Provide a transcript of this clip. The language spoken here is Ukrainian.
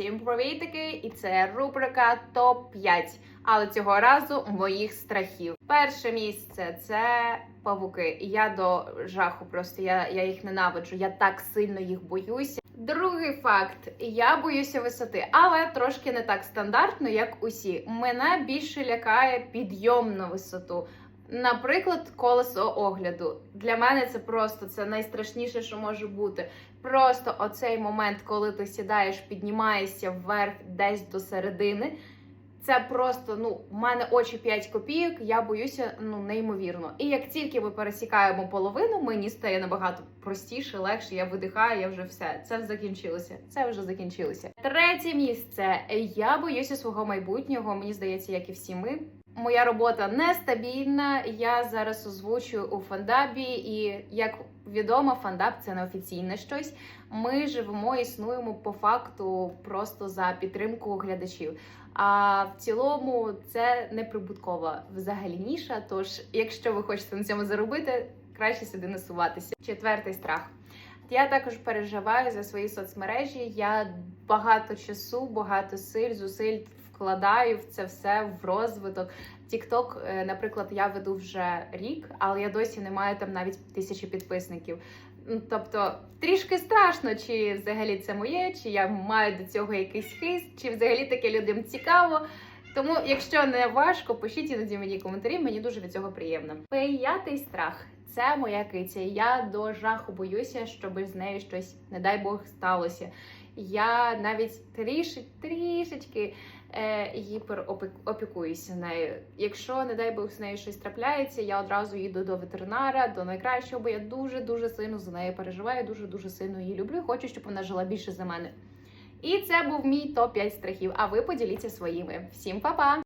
Всім привітики! І це рубрика топ 5 але цього разу моїх страхів. Перше місце це павуки. Я до жаху просто я, я їх ненавиджу. Я так сильно їх боюся. Другий факт: я боюся висоти, але трошки не так стандартно, як усі. Мене більше лякає підйом на висоту. Наприклад, колесо огляду для мене це просто це найстрашніше, що може бути. Просто оцей момент, коли ти сідаєш, піднімаєшся вверх десь до середини. Це просто ну в мене очі 5 копійок. Я боюся ну неймовірно. І як тільки ми пересікаємо половину, мені стає набагато простіше, легше. Я видихаю, я вже все. Це закінчилося. Це вже закінчилося. Третє місце. Я боюся свого майбутнього. Мені здається, як і всі ми. Моя робота нестабільна. Я зараз озвучую у фандабі, і як відомо, фандаб це не офіційне щось. Ми живемо, існуємо по факту просто за підтримку глядачів. А в цілому це не прибуткова взагалі ніша. Тож, якщо ви хочете на цьому заробити, краще сюди не суватися. Четвертий страх. Я також переживаю за свої соцмережі. Я багато часу, багато сил, зусиль вкладаю в це все в розвиток. TikTok, е, наприклад, я веду вже рік, але я досі не маю там навіть тисячі підписників. Ну, Тобто трішки страшно, чи взагалі це моє, чи я маю до цього якийсь хист, чи взагалі таке людям цікаво. Тому, якщо не важко, пишіть іноді мені коментарі, мені дуже від цього приємно. П'ятий страх це моя киця. Я до жаху боюся, щоб з нею щось, не дай Бог, сталося. Я навіть тріш, трішечки е, гіперопікуюся нею. Якщо, не дай Бог, з нею щось трапляється, я одразу їду до ветеринара, до найкращого, бо я дуже дуже сильно за нею переживаю, дуже дуже сильно її люблю. Хочу, щоб вона жила більше за мене. І це був мій топ 5 страхів. А ви поділіться своїми. Всім па-па!